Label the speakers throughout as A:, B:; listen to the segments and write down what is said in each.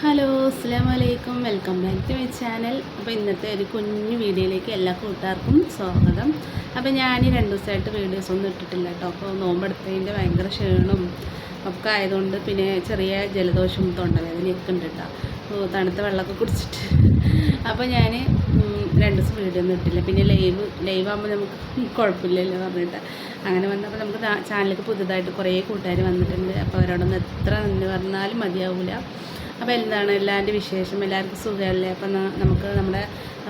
A: Hello അസ്സാം വലൈക്കും welcome back to my channel. അപ്പോൾ ഇന്നത്തെ ഒരു കുഞ്ഞു വീഡിയോയിലേക്ക് എല്ലാ കൂട്ടുകാർക്കും സ്വാഗതം. അപ്പോൾ ഞാൻ രണ്ട് ദിവസമായിട്ട് വീഡിയോസ് ഒന്നും ഇട്ടിട്ടില്ല കേട്ടോ അപ്പോൾ നോമ്പെടുത്തതിന്റെ ഭയങ്കര ക്ഷീണവും ഒക്കെ ആയതുകൊണ്ട് പിന്നെ ചെറിയ ജലദോഷം തൊണ്ടവേദനയൊക്കെ ഉണ്ട് കേട്ടോ തണുത്ത വെള്ളമൊക്കെ കുടിച്ചിട്ട്. അപ്പോൾ ഞാൻ രണ്ട് ദിവസം വീഡിയോ ഒന്നും ഇട്ടില്ല. പിന്നെ ലൈവ് ലൈവ് ആകുമ്പോൾ നമുക്ക് കുഴപ്പമില്ലല്ലോ പറഞ്ഞിട്ട്. അങ്ങനെ വന്നപ്പോൾ നമുക്ക് ചാനലിലേക്ക് പുതുതായിട്ട് കുറേ കൂട്ടുകാർ വന്നിട്ടുണ്ട്. അപ്പോൾ അവരോടൊന്ന് എത്ര നന്ദി പറഞ്ഞാലും മതിയാവില്ല അപ്പോൾ എന്താണ് എല്ലാവരുടെ വിശേഷം? എല്ലാവർക്കും സുഖമല്ലേ? അപ്പം നമുക്ക് നമ്മുടെ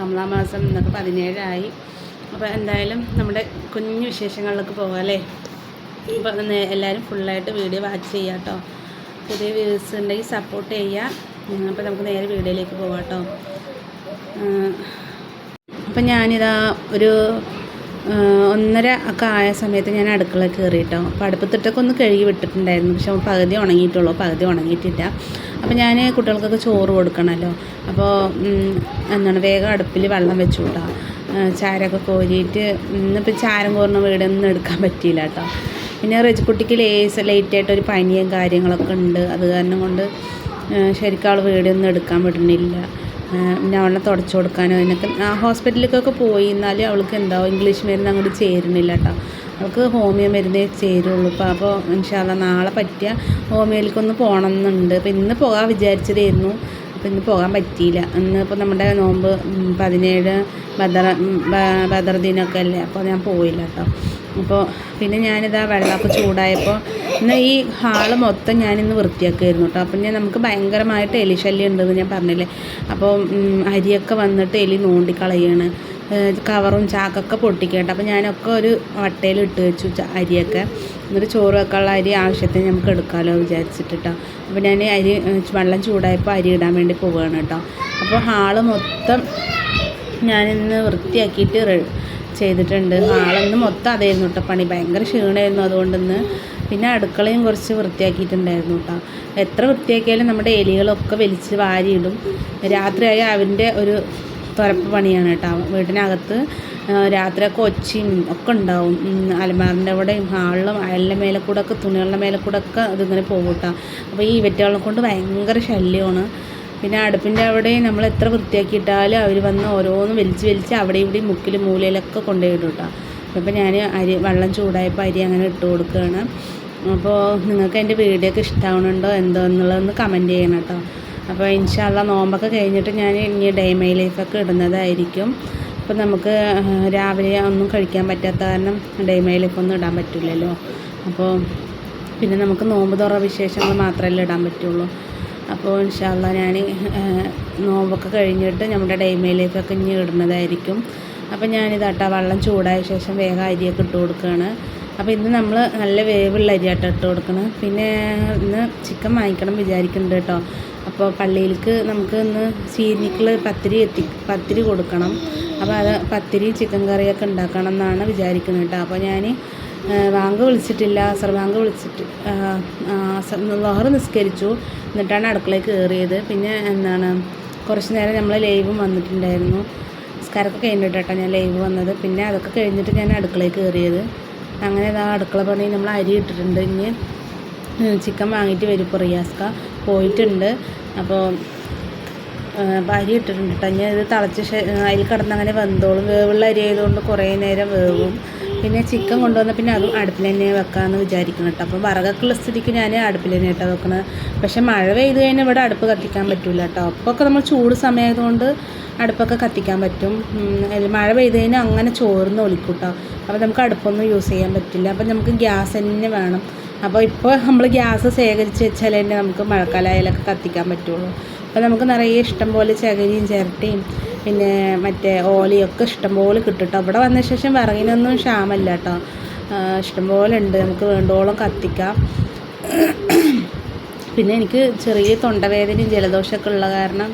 A: ഒന്നാം മാസം ഇന്നൊക്കെ പതിനേഴായി. അപ്പോൾ എന്തായാലും നമ്മുടെ കുഞ്ഞു വിശേഷങ്ങളിലേക്ക് പോകാം അല്ലേ? അപ്പോൾ എല്ലാവരും ഫുള്ളായിട്ട് വീഡിയോ വാച്ച് ചെയ്യാം കേട്ടോ. പുതിയ വ്യൂസ് ഉണ്ടെങ്കിൽ സപ്പോർട്ട് ചെയ്യുക അപ്പോൾ നമുക്ക് നേരെ വീഡിയോയിലേക്ക് പോകാം കേട്ടോ. അപ്പം ഞാനിതാ ഒരു ഒന്നര ഒക്കെ ആയ സമയത്ത് ഞാൻ അടുക്കള കയറിയിട്ടോ. അപ്പോൾ അടുപ്പത്തിട്ടൊക്കെ ഒന്ന് കഴുകി വിട്ടിട്ടുണ്ടായിരുന്നു. പക്ഷെ പകുതി ഉണങ്ങിയിട്ടുള്ളൂ. പകുതി ഉണങ്ങിയിട്ടില്ല. അപ്പോൾ ഞാൻ കുട്ടികൾക്കൊക്കെ ചോറ് കൊടുക്കണമല്ലോ അപ്പോൾ എന്താണ് വേഗം അടുപ്പിൽ വെള്ളം വെച്ചു കേട്ടോ ചാരമൊക്കെ കോരിയിട്ട് ഇന്നിപ്പോൾ ചാരം കോരുന്ന വീടൊന്നും എടുക്കാൻ പറ്റിയില്ല കേട്ടോ. പിന്നെ റെജിക്കുട്ടിക്ക് ലേസ് ലേറ്റായിട്ട് ഒരു പനിയും കാര്യങ്ങളൊക്കെ ഉണ്ട്. അത് കാരണം കൊണ്ട് ശരിക്കും അവൾ വീടൊന്നും എടുക്കാൻ വിടുന്നില്ല. പിന്നെ അവളെ തുടച്ചു കൊടുക്കാനോ അതിനൊക്കെ ആ ഹോസ്പിറ്റലിലേക്കൊക്കെ പോയി എന്നാലും അവൾക്ക് എന്താ ഇംഗ്ലീഷ് മരുന്ന് അങ്ങോട്ട് ചേരുന്നില്ല കേട്ടോ. അവൾക്ക് ഹോമിയോ മരുന്നേ ചേരുള്ളൂ. ഇപ്പോൾ അപ്പോൾ ഇൻഷാല്ല നാളെ പറ്റിയ ഹോമിയോയിലേക്കൊന്ന് പോകണം എന്നുണ്ട് അപ്പോൾ ഇന്ന് പോകാൻ വിചാരിച്ചതായിരുന്നു. അപ്പോൾ ഇന്ന് പോകാൻ പറ്റിയില്ല. ഇന്ന് ഇപ്പോൾ നമ്മുടെ നോമ്പ് പതിനേഴ് ബദർ ബദർ അല്ലേ? അപ്പോൾ ഞാൻ പോയില്ല കേട്ടോ. അപ്പോൾ പിന്നെ ഞാനിതാ വെള്ളമൊക്കെ ചൂടായപ്പോൾ ഇന്ന് ഈ ഹാൾ മൊത്തം ഞാനിന്ന് വൃത്തിയാക്കുമായിരുന്നു കേട്ടോ. അപ്പം ഞാൻ നമുക്ക് ഭയങ്കരമായിട്ട് എലി ശല്യം ഉണ്ടെന്ന് ഞാൻ പറഞ്ഞില്ലേ. അപ്പോൾ അരിയൊക്കെ വന്നിട്ട് എലി നോണ്ടിക്കളയാണ്. കവറും ചാക്കൊക്കെ പൊട്ടിക്കേണ്ട അപ്പോൾ ഞാനൊക്കെ ഒരു വട്ടയിൽ ഇട്ട് വെച്ചു അരിയൊക്കെ. എന്നിട്ട് ചോറ് വെക്കാനുള്ള അരി ആവശ്യത്തിന് നമുക്ക് എടുക്കാമല്ലോ വിചാരിച്ചിട്ട് കേട്ടോ. അപ്പോൾ ഞാൻ അരി വെള്ളം ചൂടായപ്പോൾ അരി ഇടാൻ വേണ്ടി പോവുകയാണ് കേട്ടോ. അപ്പോൾ ഹാൾ മൊത്തം ഞാനിന്ന് വൃത്തിയാക്കിയിട്ട് ചെയ്തിട്ടുണ്ട്. ഹാളിന്ന് മൊത്തം അതായിരുന്നു കേട്ടോ പണി. ഭയങ്കര ക്ഷീണമായിരുന്നു അതുകൊണ്ടിന്ന് പിന്നെ അടുക്കളയും കുറച്ച് വൃത്തിയാക്കിയിട്ടുണ്ടായിരുന്നു കേട്ടോ എത്ര വൃത്തിയാക്കിയാലും നമ്മുടെ എലികളൊക്കെ വലിച്ച് വാരിയിടും. രാത്രിയായി അവന്റെ ഒരു തുറപ്പ് പണിയാണ് കേട്ടോ വീട്ടിനകത്ത് രാത്രിയൊക്കെ ഒച്ചയും ഒക്കെ ഉണ്ടാവും. അലമാറിന്റെ അവിടെയും ഹാളിലും അയലിന്റെ മേലെ കൂടെ ഒക്കെ തുണികളുടെ മേലെ കൂടെ ഒക്കെ അതിങ്ങനെ പോകും കേട്ടോ അപ്പോൾ ഈ വെറ്റുകളെ കൊണ്ട് ഭയങ്കര ശല്യമാണ്. പിന്നെ അടുപ്പിന്റെ അവിടെ നമ്മൾ എത്ര വൃത്തിയാക്കിയിട്ടാലും അവർ വന്ന് ഓരോന്ന് വലിച്ച് വലിച്ച് അവിടെ ഇവിടെ മുക്കിൽ മൂലയിലൊക്കെ കൊണ്ടുപോയിടും കേട്ടോ അപ്പോൾ ഞാൻ അരി വെള്ളം ചൂടായപ്പോൾ അരി അങ്ങനെ ഇട്ട് കൊടുക്കുകയാണ് അപ്പോൾ നിങ്ങൾക്ക് എന്റെ വീഡിയോ ഒക്കെ ഇഷ്ടമാവണുണ്ടോ എന്തോ എന്നുള്ളതൊന്ന് കമന്റ് ചെയ്യണം കേട്ടോ അപ്പോൾ ഇൻഷാല്ല നോമ്പൊക്കെ കഴിഞ്ഞിട്ട് ഞാൻ ഇനി ഡേ മൈ ലൈഫൊക്കെ ഇടുന്നതായിരിക്കും. അപ്പോൾ നമുക്ക് രാവിലെ ഒന്നും കഴിക്കാൻ പറ്റാത്ത കാരണം ഡേ മൈ ലൈഫൊന്നും ഇടാൻ പറ്റില്ലല്ലോ അപ്പോൾ പിന്നെ നമുക്ക് നോമ്പ് തുറ വിശേഷങ്ങൾ മാത്രമല്ലേ ഇടാൻ പറ്റുള്ളൂ. അപ്പോൾ ഇൻഷാല്ല ഞാൻ നോമ്പൊക്കെ കഴിഞ്ഞിട്ട് നമ്മുടെ ഡൈമയിലേക്കൊക്കെ ഇനി ഇടുന്നതായിരിക്കും. അപ്പോൾ ഞാനിതാട്ടാ വെള്ളം ചൂടായ ശേഷം വേഗം അരിയൊക്കെ ഇട്ട് കൊടുക്കുകയാണ് അപ്പോൾ ഇന്ന് നമ്മൾ നല്ല വേവുള്ള അരിയാട്ടോ ഇട്ട് കൊടുക്കണം. പിന്നെ ഇന്ന് ചിക്കൻ വാങ്ങിക്കണം വിചാരിക്കുന്നുണ്ട് കേട്ടോ. അപ്പോൾ പള്ളിയിലേക്ക് നമുക്ക് ഇന്ന് സീനിക്കിൾ പത്തിരി എത്തി പത്തിരി കൊടുക്കണം. അപ്പോൾ അത് പത്തിരി ചിക്കൻ കറിയൊക്കെ ഉണ്ടാക്കണം എന്നാണ് വിചാരിക്കുന്നത് കേട്ടോ. അപ്പോൾ ഞാൻ വാങ്ക് വിളിച്ചിട്ടില്ല അസർ ബാങ്ക് വിളിച്ചിട്ട് ലോഹർ നിസ്കരിച്ചു എന്നിട്ടാണ് അടുക്കളയിൽ കയറിയത്. പിന്നെ എന്താണ് കുറച്ച് നേരം നമ്മൾ ലൈവും വന്നിട്ടുണ്ടായിരുന്നു. നിസ്കാരമൊക്കെ കഴിഞ്ഞിട്ട് ഞാൻ ലൈവ് വന്നത്. പിന്നെ അതൊക്കെ കഴിഞ്ഞിട്ട് ഞാൻ അടുക്കളയിൽ കയറിയത്. അങ്ങനെ ഇതാ അടുക്കള പണി നമ്മൾ അരി ഇട്ടിട്ടുണ്ട്. ഇനി ചിക്കൻ വാങ്ങിയിട്ട് വരും ഇപ്പോൾ റിയാസ്ക. പോയിട്ടുണ്ട്. അപ്പോൾ അരി ഇട്ടിട്ടുണ്ട് കേട്ടോ. ഞാൻ ഇത് തിളച്ച് അതിൽ കിടന്ന് അങ്ങനെ വെന്തോളും. വേവുള്ള അരി ആയതുകൊണ്ട് കുറേ നേരം വേവും. പിന്നെ ചിക്കൻ കൊണ്ടുവന്ന പിന്നെ അതും അടുപ്പിൽ തന്നെ വെക്കാമെന്ന് വിചാരിക്കണം കേട്ടോ. അപ്പോൾ വിറകൊക്കെയുള്ള സ്ഥിതിക്ക് ഞാൻ അടുപ്പിൽ തന്നെ കേട്ടോ വെക്കുന്നത് പക്ഷേ മഴ പെയ്ത് കഴിഞ്ഞാൽ ഇവിടെ അടുപ്പ് കത്തിക്കാൻ പറ്റില്ല കേട്ടോ. അപ്പോഴൊക്കെ നമ്മൾ ചൂട് സമയമായതുകൊണ്ട് അടുപ്പൊക്കെ കത്തിക്കാൻ പറ്റും. മഴ പെയ്ത് കഴിഞ്ഞാൽ അങ്ങനെ ചോർന്ന് ഒലിക്കും കേട്ടോ. അപ്പോൾ നമുക്ക് അടുപ്പൊന്നും യൂസ് ചെയ്യാൻ പറ്റില്ല. അപ്പോൾ നമുക്ക് ഗ്യാസ് തന്നെ വേണം. അപ്പോൾ ഇപ്പോൾ നമ്മൾ ഗ്യാസ് ശേഖരിച്ച് വെച്ചാൽ തന്നെ നമുക്ക് മഴക്കാലമായാലൊക്കെ കത്തിക്കാൻ പറ്റുള്ളൂ. അപ്പോൾ നമുക്ക് നിറയെ ഇഷ്ടം പോലെ ചകരിയും ചിരട്ടയും പിന്നെ മറ്റേ ഓലയൊക്കെ ഇഷ്ടംപോലെ കിട്ടും കേട്ടോ ഇവിടെ വന്ന ശേഷം വിറകിനൊന്നും ക്ഷാമല്ല കേട്ടോ. ഇഷ്ടംപോലെ ഉണ്ട്. നമുക്ക് വേണ്ടോളം കത്തിക്കാം. പിന്നെ എനിക്ക് ചെറിയ തൊണ്ടവേദനയും ജലദോഷമൊക്കെ ഉള്ള കാരണം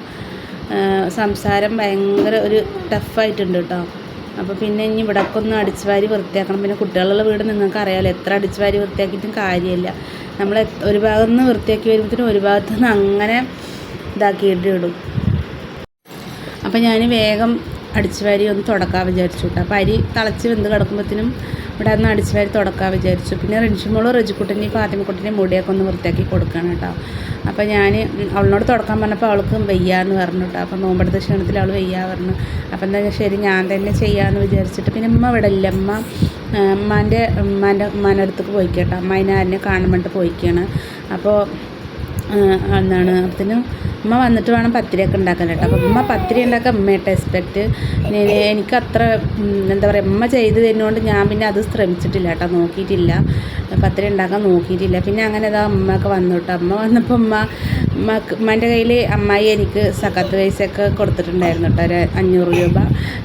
A: സംസാരം ഭയങ്കര ഒരു ടഫായിട്ടുണ്ട് കേട്ടോ. അപ്പോൾ പിന്നെ ഇനി ഇവിടൊക്കെ ഒന്ന് അടിച്ചുവാരി വൃത്തിയാക്കണം. പിന്നെ കുട്ടികളുള്ള വീട് നിങ്ങൾക്ക് അറിയാമല്ലോ എത്ര അടിച്ചുവാരി വൃത്തിയാക്കിയിട്ടും കാര്യമില്ല. നമ്മൾ ഒരു ഭാഗത്ത് നിന്ന് വൃത്തിയാക്കി വരുമ്പോഴത്തേനും ഒരു ഭാഗത്ത് നിന്ന് അങ്ങനെ ഇതാക്കിയിട്ട് ഇടും. അപ്പോൾ ഞാൻ വേഗം അടിച്ചു വാരി ഒന്ന് തുടക്കാൻ വിചാരിച്ചു കേട്ടോ അപ്പോൾ അരി തിളച്ച് വെന്ത് കിടക്കുമ്പോഴത്തേനും ഇവിടെ ഒന്ന് അടിച്ചുവാരി തുടക്കാൻ വിചാരിച്ചു. പിന്നെ റിൻഷിമോളും റജിക്കുട്ടിനെയും ഫാത്തിമക്കുട്ടിനെയും മുടിയൊക്കെ ഒന്ന് വൃത്തിയാക്കി കൊടുക്കണം കേട്ടോ അപ്പോൾ ഞാൻ അവളിനോട് തുടക്കാൻ പറഞ്ഞപ്പോൾ അവൾക്ക് വയ്യാന്ന് പറഞ്ഞു കേട്ടോ അപ്പോൾ നോമ്പെടുത്ത ക്ഷീണത്തിൽ അവൾ വയ്യാ പറഞ്ഞു. അപ്പോൾ എന്താ ശരി ഞാൻ തന്നെ ചെയ്യാമെന്ന് വിചാരിച്ചിട്ട് പിന്നെ ഉമ്മ ഇവിടെ ഇല്ല. ഉമ്മ ഉമ്മാന്റെ ഉമ്മാന്റെ ഉമ്മാന്റെ അടുത്തേക്ക് പോയിക്കേട്ടോ. അമ്മ അതിനെ ആരിനെ കാണാൻ പോയിക്കാണ്. അപ്പോൾ എന്താണ് അപ്പത്തിന് ഉമ്മ വന്നിട്ട് വേണം പത്തിരിയൊക്കെ ഉണ്ടാക്കാൻ കേട്ടോ. അപ്പം ഉമ്മ പത്തിരി ഉണ്ടാക്കാൻ ഉമ്മയായിട്ട് എക്സ്പെക്റ്റ് എനിക്ക് അത്ര എന്താ പറയുക ഉമ്മ ചെയ്ത് തരുന്നതുകൊണ്ട് ഞാൻ പിന്നെ അത് ശ്രമിച്ചിട്ടില്ല കേട്ടോ നോക്കിയിട്ടില്ല. പത്തിരി ഉണ്ടാക്കാൻ നോക്കിയിട്ടില്ല. പിന്നെ അങ്ങനെ ഇതാ ഉമ്മയൊക്കെ വന്നു കേട്ടോ. അമ്മ വന്നപ്പോൾ ഉമ്മ ഉമ്മക്ക് ഉമ്മന്റെ കയ്യിൽ അമ്മായി എനിക്ക് സക്കത്ത് പൈസയൊക്കെ കൊടുത്തിട്ടുണ്ടായിരുന്നു കേട്ടോ ഒരു അഞ്ഞൂറ് രൂപ.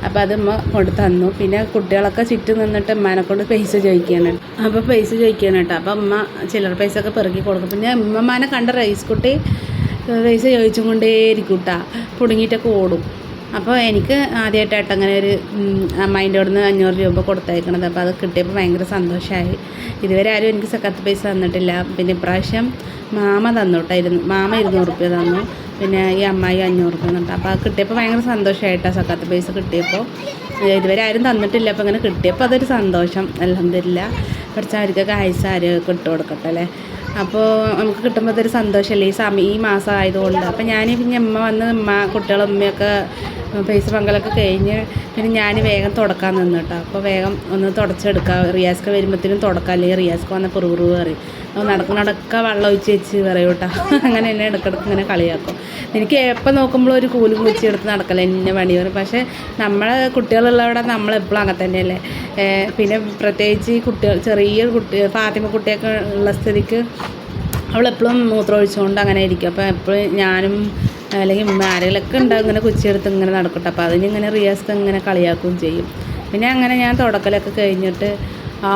A: അപ്പോൾ അത് ഉമ്മ കൊണ്ട് തന്നു. പിന്നെ കുട്ടികളൊക്കെ ചുറ്റും നിന്നിട്ട് ഉമ്മാനെ കൊണ്ട് പൈസ ചോദിക്കുകയാണ് അപ്പോൾ പൈസ ചോദിക്കുകയാണ് കേട്ടോ. അപ്പോൾ ഉമ്മ ചില്ലറ പൈസ ഒക്കെ പെറുക്കി കൊടുക്കും. പിന്നെ ഉമ്മമാനെ കണ്ട റൈസ് കുട്ടി പൈസ ചോദിച്ചും കൊണ്ടേയിരിക്കും പുടുങ്ങിയിട്ടൊക്കെ ഓടും. അപ്പോൾ എനിക്ക് ആദ്യമായിട്ടായിട്ട് അങ്ങനെ ഒരു അമ്മായിന്റെ അവിടെ നിന്ന് അഞ്ഞൂറ് രൂപ കൊടുത്തയക്കണത്. അപ്പോൾ അത് കിട്ടിയപ്പോൾ ഭയങ്കര സന്തോഷമായി ഇതുവരെ ആരും എനിക്ക് സക്കത്ത് പൈസ തന്നിട്ടില്ല. പിന്നെ ഇപ്രാവശ്യം മാമ തന്നു കേട്ടായിരുന്നു മാമ ഇരുന്നൂറ് റുപ്യ തന്നു. പിന്നെ ഈ അമ്മായി അഞ്ഞൂറ് റുപ്യ തന്നിട്ട്. അപ്പോൾ അത് കിട്ടിയപ്പോൾ ഭയങ്കര സന്തോഷമായിട്ടാണ് സക്കത്ത് പൈസ കിട്ടിയപ്പോൾ ഇതുവരെ ആരും തന്നിട്ടില്ല. അപ്പോൾ അങ്ങനെ കിട്ടിയപ്പോൾ അതൊരു സന്തോഷം. അലഹമില്ല കുറച്ച് അവർക്കൊക്കെ ആയുസ് ആരോഗ്യമൊക്കെ ഇട്ട് കൊടുക്കട്ടെ അല്ലേ? അപ്പോൾ നമുക്ക് കിട്ടുമ്പോൾ അതൊരു സന്തോഷമല്ലേ ഈ സമയം ഈ മാസം ആയതുകൊണ്ട്. അപ്പോൾ ഞാൻ പിന്നെ അമ്മ വന്ന് അമ്മ കുട്ടികളും അമ്മയൊക്കെ പൈസ പങ്കലൊക്കെ കഴിഞ്ഞ് പിന്നെ ഞാൻ വേഗം തുടക്കാൻ നിന്ന് കേട്ടോ അപ്പോൾ വേഗം ഒന്ന് തുടച്ചെടുക്കാം. റിയാസ്ക്ക് വരുമ്പോഴത്തേനും തുടക്കാം. അല്ലെങ്കിൽ റിയാസ്ക്ക് വന്ന പുറു പറയും. അപ്പോൾ നടക്കുന്നടക്ക വെള്ളം ഒഴിച്ച് വെച്ച് പറയും കേട്ടോ അങ്ങനെ എന്നെ ഇടക്കിടക്ക് ഇങ്ങനെ കളിയാക്കും. എനിക്ക് എപ്പോൾ നോക്കുമ്പോൾ ഒരു കൂലും കുച്ചി എടുത്ത് നടക്കല എന്നെ പണി പറയും. പക്ഷേ നമ്മളെ കുട്ടികളുള്ളവിടെ നമ്മളെപ്പോഴും അങ്ങനെ തന്നെയല്ലേ. പിന്നെ പ്രത്യേകിച്ച് ഈ കുട്ടികൾ ചെറിയ കുട്ടി ഫാത്തിമ കുട്ടിയൊക്കെ ഉള്ള സ്ഥിതിക്ക് അവളെപ്പോഴും മൂത്രം ഒഴിച്ചുകൊണ്ട് അങ്ങനെ ഇരിക്കും. അപ്പോൾ എപ്പോഴും ഞാനും അല്ലെങ്കിൽ ഉമ്മ ആരെങ്കിലൊക്കെ ഉണ്ടാവും ഇങ്ങനെ കുച്ചിയെടുത്ത് ഇങ്ങനെ നടക്കട്ടെ. അപ്പോൾ അതിനിങ്ങനെ റിയാസ്ക്ക് ഇങ്ങനെ കളിയാക്കുകയും ചെയ്യും. പിന്നെ അങ്ങനെ ഞാൻ തുടക്കലൊക്കെ കഴിഞ്ഞിട്ട് ആ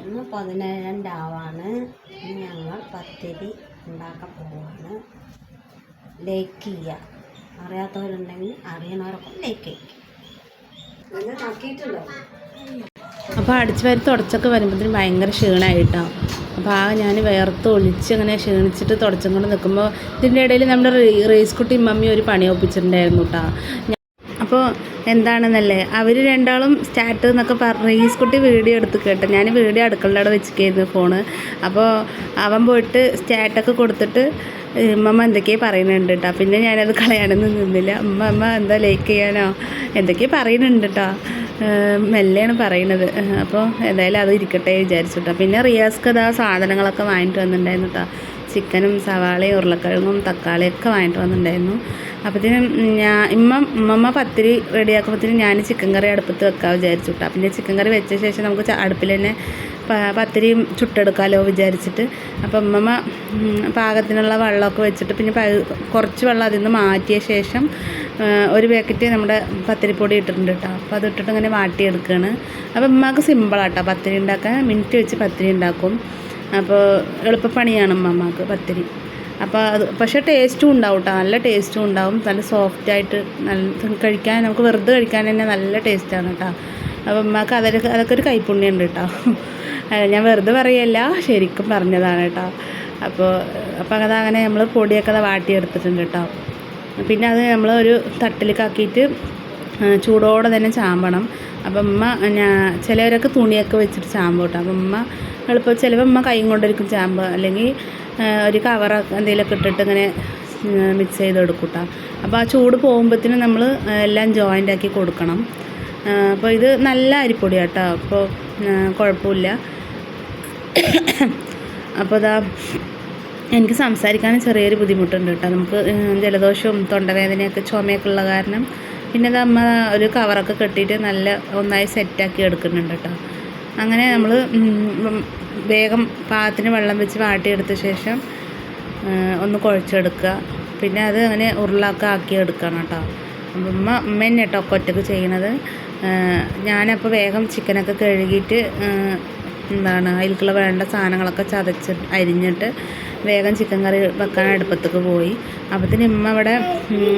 B: ഇന്ന് പതിനേഴാം രാവാണ് ഇന്ന് ഞങ്ങൾ പത്തിരി ഉണ്ടാക്കാൻ പോവാണ്. ലേക്ക് ചെയ്യുക. അറിയാത്തവരുണ്ടെങ്കിൽ അറിയണവരൊക്കെ ലൈക്ക് ചെയ്യുക
A: അപ്പോൾ അടിച്ച് വാരി തുടച്ചൊക്കെ വരുമ്പോഴത്തേനും ഭയങ്കര ക്ഷീണമായിട്ടാണ് അപ്പോൾ ആ ഞാൻ വേർത്ത് ഒളിച്ച് അങ്ങനെ ക്ഷീണിച്ചിട്ട് തുടച്ചും കൊണ്ട് നിൽക്കുമ്പോൾ ഇതിന്റെ ഇടയിൽ നമ്മുടെ റേസ് കുട്ടി മമ്മി ഒരു പണി ഒപ്പിച്ചിട്ടുണ്ടായിരുന്നു കേട്ടോ അപ്പോൾ എന്താണെന്നല്ലേ അവർ രണ്ടാളും സ്റ്റാർട്ട് എന്നൊക്കെ പറഞ്ഞ് റീസ് കുട്ടി വീഡിയോ എടുത്ത് കേട്ടോ ഞാൻ വീഡിയോ അടുക്കളുടെ അവിടെ വെച്ചിരിക്കുന്നു ഫോണ്. അപ്പോൾ അവൻ പോയിട്ട് സ്റ്റാറ്റൊക്കെ കൊടുത്തിട്ട് ഉമ്മമ്മ എന്തൊക്കെയോ പറയുന്നുണ്ട് കേട്ടോ പിന്നെ ഞാനത് കളയാനൊന്നും നിന്നില്ല. ഉമ്മ അമ്മ എന്താ ലൈക്ക് ചെയ്യാനോ? എന്തൊക്കെയോ പറയുന്നുണ്ട് കേട്ടോ മെല്ലെയാണ് പറയുന്നത് അപ്പോൾ എന്തായാലും അത് ഇരിക്കട്ടെ വിചാരിച്ചിട്ടോ. പിന്നെ റിയാസ്ക്ക് ആ സാധനങ്ങളൊക്കെ വാങ്ങിയിട്ട് വന്നിട്ടുണ്ടായിരുന്നു കേട്ടോ ചിക്കനും സവാളയും ഉരുളക്കിഴങ്ങും തക്കാളിയൊക്കെ വാങ്ങിയിട്ട് വന്നിട്ടുണ്ടായിരുന്നു. അപ്പോഴത്തേനും ഞാൻ ഇമ്മ ഉമ്മമ്മ പത്തിരി റെഡിയാക്കുമ്പോഴത്തേനും ഞാൻ ചിക്കൻ കറി അടുപ്പത്ത് വെക്കാൻ വിചാരിച്ചു കേട്ടോ പിന്നെ ചിക്കൻ കറി വെച്ച ശേഷം നമുക്ക് അടുപ്പിൽ തന്നെ പത്തിരിയും ചുട്ടെടുക്കാമല്ലോ വിചാരിച്ചിട്ട്. അപ്പം ഉമ്മമ്മ പാകത്തിനുള്ള വെള്ളമൊക്കെ വെച്ചിട്ട് പിന്നെ കുറച്ച് വെള്ളം അതിൽ നിന്ന് മാറ്റിയ ശേഷം ഒരു പാക്കറ്റ് നമ്മുടെ പത്തിരിപ്പൊടി ഇട്ടിട്ടുണ്ട് കേട്ടോ. അപ്പോൾ അത് ഇട്ടിട്ട് ഇങ്ങനെ വാട്ടിയെടുക്കുകയാണ് അപ്പോൾ ഉമ്മക്ക് സിമ്പിളാട്ടോ പത്തിരി ഉണ്ടാക്കാൻ മിനിറ്റ് വെച്ച് പത്തിരി ഉണ്ടാക്കും. അപ്പോൾ എളുപ്പപ്പണിയാണ് ഉമ്മമ്മക്ക് പത്തിരി. അപ്പോൾ അത് പക്ഷേ ടേസ്റ്റും ഉണ്ടാവും കേട്ടോ. നല്ല ടേസ്റ്റും ഉണ്ടാവും. നല്ല സോഫ്റ്റായിട്ട് നല്ല കഴിക്കാൻ നമുക്ക് വെറുതെ കഴിക്കാൻ തന്നെ നല്ല ടേസ്റ്റാണ് കേട്ടോ. അപ്പോൾ ഉമ്മക്ക് അതൊക്കെ അതൊക്കെ ഒരു കൈപ്പുണ്യമുണ്ട് കേട്ടോ. ഞാൻ വെറുതെ പറയല്ല. ശരിക്കും പറഞ്ഞതാണ് കേട്ടോ. അപ്പോൾ അപ്പോൾ അതങ്ങനെ നമ്മൾ പൊടിയൊക്കെ വാട്ടിയെടുത്തിട്ടുണ്ട് കേട്ടോ. പിന്നെ അത് നമ്മൾ ഒരു തട്ടിലേക്കാക്കിയിട്ട് ചൂടോടെ തന്നെ ചാമ്പണം. അപ്പം ഉമ്മ ഞാൻ ചിലവരൊക്കെ തുണിയൊക്കെ വെച്ചിട്ട് ചാമ്പ് കിട്ടും. അപ്പം ഉമ്മ എളുപ്പം ചിലപ്പോൾ അമ്മ കൈ കൊണ്ടിരിക്കും ചാമ്പ്. അല്ലെങ്കിൽ ഒരു കവർ എന്തെങ്കിലുമൊക്കെ ഇട്ടിട്ട് ഇങ്ങനെ മിക്സ് ചെയ്ത് കൊടുക്കും കേട്ടോ അപ്പോൾ ആ ചൂട് പോകുമ്പോഴത്തേനും നമ്മൾ എല്ലാം ജോയിന്റ് ആക്കി കൊടുക്കണം. അപ്പോൾ ഇത് നല്ല അരിപ്പൊടി കേട്ടോ അപ്പോൾ കുഴപ്പമില്ല. അപ്പോൾ ഇതാ എനിക്ക് സംസാരിക്കാനും ചെറിയൊരു ബുദ്ധിമുട്ടുണ്ട് കേട്ടോ. നമുക്ക് ജലദോഷവും തൊണ്ടവേദനയൊക്കെ ചുമയൊക്കെ ഉള്ള കാരണം പിന്നെ അമ്മ ഒരു കവറൊക്കെ കെട്ടിയിട്ട് നല്ല ഒന്നായി സെറ്റാക്കി എടുക്കുന്നുണ്ട് കേട്ടോ. അങ്ങനെ നമ്മൾ വേഗം പാകത്തിന് വെള്ളം വെച്ച് വാട്ടിയെടുത്ത ശേഷം ഒന്ന് കുഴച്ചെടുക്കുക. പിന്നെ അത് അങ്ങനെ ഉരുളൊക്കെ ആക്കി എടുക്കണം കേട്ടോ. ഉമ്മ ഉമ്മ തന്നെ കേട്ടോ ഒറ്റയ്ക്ക് ചെയ്യണത്. ഞാനപ്പോൾ വേഗം ചിക്കനൊക്കെ കഴുകിയിട്ട് എന്താണ് അതിലേക്കുള്ള വേണ്ട സാധനങ്ങളൊക്കെ ചതച്ച് അരിഞ്ഞിട്ട് വേഗം ചിക്കൻ കറി വെക്കാൻ അടുപ്പത്തേക്ക് പോയി. അപ്പത്തിന് ഇമ്മ ഇവിടെ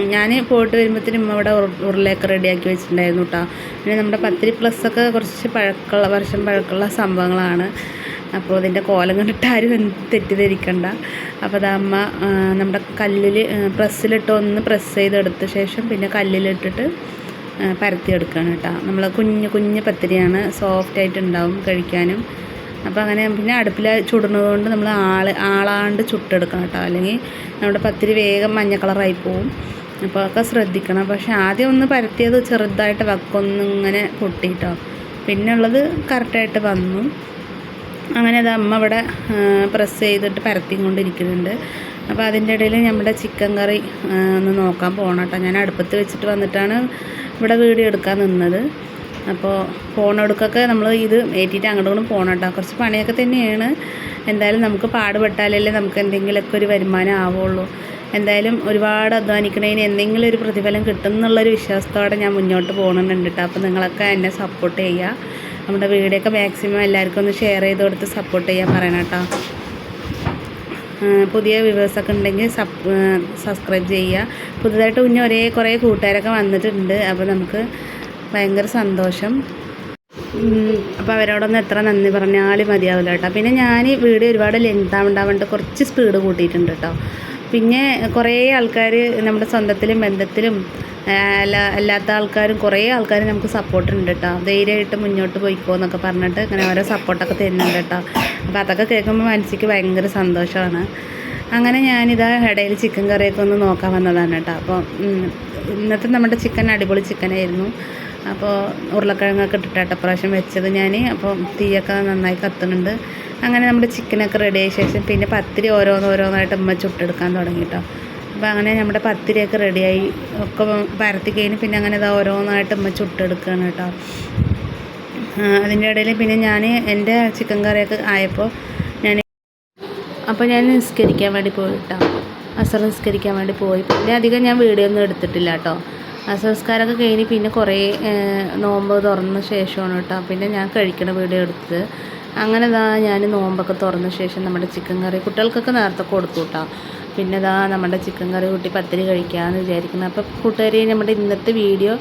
A: ഞാൻ പോയിട്ട് വരുമ്പോഴത്തേനും ഇമ്മ ഇവിടെ ഉരു- ഉരുളയൊക്കെ റെഡിയാക്കി വെച്ചിട്ടുണ്ടായിരുന്നു കേട്ടോ പിന്നെ നമ്മുടെ പത്തിരി പ്ലസ് ഒക്കെ കുറച്ച് പഴക്കമുള്ള വർഷം പഴക്കമുള്ള സംഭവങ്ങളാണ്. അപ്പോൾ അതിന്റെ കോലം കണ്ടിട്ട് ആരും തെറ്റിദ്ധരിക്കണ്ട. അപ്പോൾ അത് അമ്മ നമ്മുടെ കല്ലിൽ പ്രസ്സിലിട്ട് ഒന്ന് പ്രസ് ചെയ്തെടുത്ത ശേഷം പിന്നെ കല്ലിലിട്ടിട്ട് പരത്തിയെടുക്കുകയാണ് കേട്ടോ. നമ്മൾ കുഞ്ഞ് കുഞ്ഞ് പത്തിരിയാണ് സോഫ്റ്റ് ആയിട്ട് ഉണ്ടാവും കഴിക്കാനും. അപ്പോൾ അങ്ങനെ പിന്നെ അടുപ്പിൽ ചുടുന്നത് കൊണ്ട് നമ്മൾ ആൾ ആളാണ്ട് ചുട്ടെടുക്കണം കേട്ടോ. അല്ലെങ്കിൽ നമ്മുടെ പത്തിരി വേഗം മഞ്ഞ കളറായി പോവും. അപ്പോൾ ഒക്കെ ശ്രദ്ധിക്കണം. പക്ഷെ ആദ്യം ഒന്ന് പരത്തിയത് ചെറുതായിട്ട് വക്കൊന്നിങ്ങനെ പൊട്ടിയിട്ടോ പിന്നെ ഉള്ളത് കറക്റ്റായിട്ട് വന്നു. അങ്ങനെ അത് അമ്മ ഇവിടെ പ്രസ് ചെയ്തിട്ട് പരത്തിയും കൊണ്ടിരിക്കുന്നുണ്ട് അപ്പോൾ അതിന്റെ ഇടയിൽ നമ്മുടെ ചിക്കൻ കറി ഒന്ന് നോക്കാൻ പോകണം കേട്ടോ. ഞാൻ അടുപ്പത്ത് വെച്ചിട്ട് വന്നിട്ടാണ് ഇവിടെ വീഡിയോ എടുക്കാൻ നിന്നത്. അപ്പോൾ ഫോൺ എടുക്കൊക്കെ നമ്മൾ ഇത് ഏറ്റിയിട്ട് അങ്ങോട്ടും ഇങ്ങോട്ടും പോകണം കേട്ടോ കുറച്ച് പണിയൊക്കെ തന്നെയാണ്. എന്തായാലും നമുക്ക് പാടുപെട്ടാലല്ലേ നമുക്ക് എന്തെങ്കിലുമൊക്കെ ഒരു വരുമാനം ആവുള്ളൂ. എന്തായാലും ഒരുപാട് അധ്വാനിക്കണതിന് എന്തെങ്കിലും ഒരു പ്രതിഫലം കിട്ടും എന്നുള്ളൊരു വിശ്വാസത്തോടെ ഞാൻ മുന്നോട്ട് പോകുന്നുണ്ട് കേട്ടോ അപ്പോൾ നിങ്ങളൊക്കെ എന്നെ സപ്പോർട്ട് ചെയ്യുക നമ്മുടെ വീഡിയോ ഒക്കെ മാക്സിമം എല്ലാവർക്കും ഒന്ന് ഷെയർ ചെയ്ത് കൊടുത്ത് സപ്പോർട്ട് ചെയ്യാൻ പറയണം കേട്ടോ പുതിയ വ്യൂവേഴ്സൊക്കെ ഉണ്ടെങ്കിൽ സബ് സബ്സ്ക്രൈബ് ചെയ്യുക. പുതുതായിട്ട് കുഞ്ഞ് ഒരേ കുറേ കൂട്ടുകാരൊക്കെ വന്നിട്ടുണ്ട്. അപ്പോൾ നമുക്ക് ഭയങ്കര സന്തോഷം. അപ്പോൾ അവരോടൊന്ന് എത്ര നന്ദി പറഞ്ഞാലും മതിയാവില്ല കേട്ടോ. പിന്നെ ഞാൻ വീഡിയോ ഒരുപാട് ലെങ്ത് കുറച്ച് സ്പീഡ് കൂട്ടിയിട്ടുണ്ട് കേട്ടോ. പിന്നെ കുറേ ആൾക്കാർ നമ്മുടെ സ്വന്തത്തിലും ബന്ധത്തിലും അല്ല അല്ലാത്ത ആൾക്കാരും കുറേ ആൾക്കാർ നമുക്ക് സപ്പോർട്ട് ഉണ്ട് കേട്ടോ ധൈര്യമായിട്ട് മുന്നോട്ട് പോയിക്കോന്നൊക്കെ പറഞ്ഞിട്ട് ഇങ്ങനെ ഓരോ സപ്പോർട്ടൊക്കെ തരുന്നുണ്ട് കേട്ടോ അപ്പോൾ അതൊക്കെ കേൾക്കുമ്പോൾ മനസ്സിക്ക് ഭയങ്കര സന്തോഷമാണ് അങ്ങനെ ഞാനിതാ ഇടയിൽ ചിക്കൻ കറിയൊക്കെ ഒന്ന് നോക്കാൻ വന്നതാണ് കേട്ടോ അപ്പോൾ ഇന്നത്തെ നമ്മുടെ ചിക്കൻ അടിപൊളി ചിക്കനായിരുന്നു അപ്പോൾ ഉരുളക്കിഴങ്ങൊക്കെ ഇട്ടിട്ടാട്ടപ്രാവശ്യം വെച്ചത് ഞാൻ അപ്പോൾ തീയൊക്കെ നന്നായി കത്തുന്നുണ്ട്. അങ്ങനെ നമ്മുടെ ചിക്കനൊക്കെ റെഡി ആയ ശേഷം പിന്നെ പത്തിരി ഓരോന്നോരോന്നായിട്ട് അമ്മ ചുട്ടെടുക്കാൻ തുടങ്ങി കേട്ടോ അപ്പോൾ അങ്ങനെ നമ്മുടെ പത്തിരിയൊക്കെ റെഡിയായി ഒക്കെ പരത്തി കഴിഞ്ഞ് പിന്നെ അങ്ങനെ ഇതാ ഓരോന്നായിട്ട് ഉമ്മ ചുട്ടെടുക്കുകയാണ് കേട്ടോ. അതിന്റെ ഇടയിൽ പിന്നെ ഞാൻ എന്റെ ചിക്കൻ കറിയൊക്കെ ആയപ്പോൾ ഞാൻ അപ്പോൾ ഞാൻ നിസ്കരിക്കാൻ വേണ്ടി പോയി കേട്ടോ അസർ നിസ്കരിക്കാൻ വേണ്ടി പോയി. പിന്നെ അധികം ഞാൻ വീഡിയോ ഒന്നും എടുത്തിട്ടില്ല കേട്ടോ. അസംസ്കാരമൊക്കെ കഴിഞ്ഞ് പിന്നെ കുറേ നോമ്പ് തുറന്ന ശേഷമാണ് കേട്ടോ. പിന്നെ ഞാൻ കഴിക്കണ വീഡിയോ എടുത്തത്. അങ്ങനെ ഇതാ ഞാൻ നോമ്പൊക്കെ തുറന്ന ശേഷം നമ്മുടെ ചിക്കൻ കറി കുട്ടികൾക്കൊക്കെ നേരത്തെ കൊടുത്തു കേട്ടോ പിന്നെ ഇതാ നമ്മുടെ ചിക്കൻ കറി കൂട്ടി പത്തിരി കഴിക്കാമെന്ന് വിചാരിക്കുന്നത് അപ്പോൾ കൂട്ടുകാരി നമ്മുടെ ഇന്നത്തെ വീഡിയോ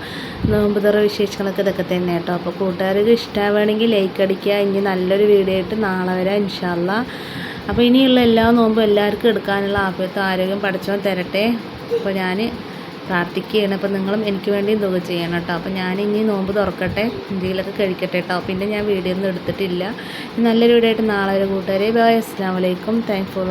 A: നോമ്പ് തുറ വിശേഷങ്ങളൊക്കെ ഇതൊക്കെ തന്നെ കേട്ടോ അപ്പോൾ കൂട്ടുകാർക്ക് ഇഷ്ടമാവുകയാണെങ്കിൽ ലൈക്ക് അടിക്കുക. ഇനി നല്ലൊരു വീഡിയോ ആയിട്ട് നാളെ വരാം ഇൻഷാല്ല. അപ്പോൾ ഇനിയുള്ള എല്ലാ നോമ്പും എല്ലാവർക്കും എടുക്കാനുള്ള ആഭ്യത്വം ആരോഗ്യം പഠിച്ചോ തരട്ടെ. അപ്പോൾ ഞാൻ പ്രാർത്ഥിക്കുകയാണ്. അപ്പോൾ നിങ്ങളും എനിക്ക് വേണ്ടിയും തുക ചെയ്യണം കേട്ടോ. ഞാൻ ഇനി നോമ്പ് തുറക്കട്ടെ എന്തെങ്കിലുമൊക്കെ കഴിക്കട്ടെ കേട്ടോ. പിന്നെ ഞാൻ വീഡിയോ ഒന്നും എടുത്തിട്ടില്ല. നല്ലൊരു വീഡിയോ ആയിട്ട് നാളെ ഒരു കൂട്ടുകാരെ. ബൈ. അസ്സാം വലൈക്കും താങ്ക് ഫോർ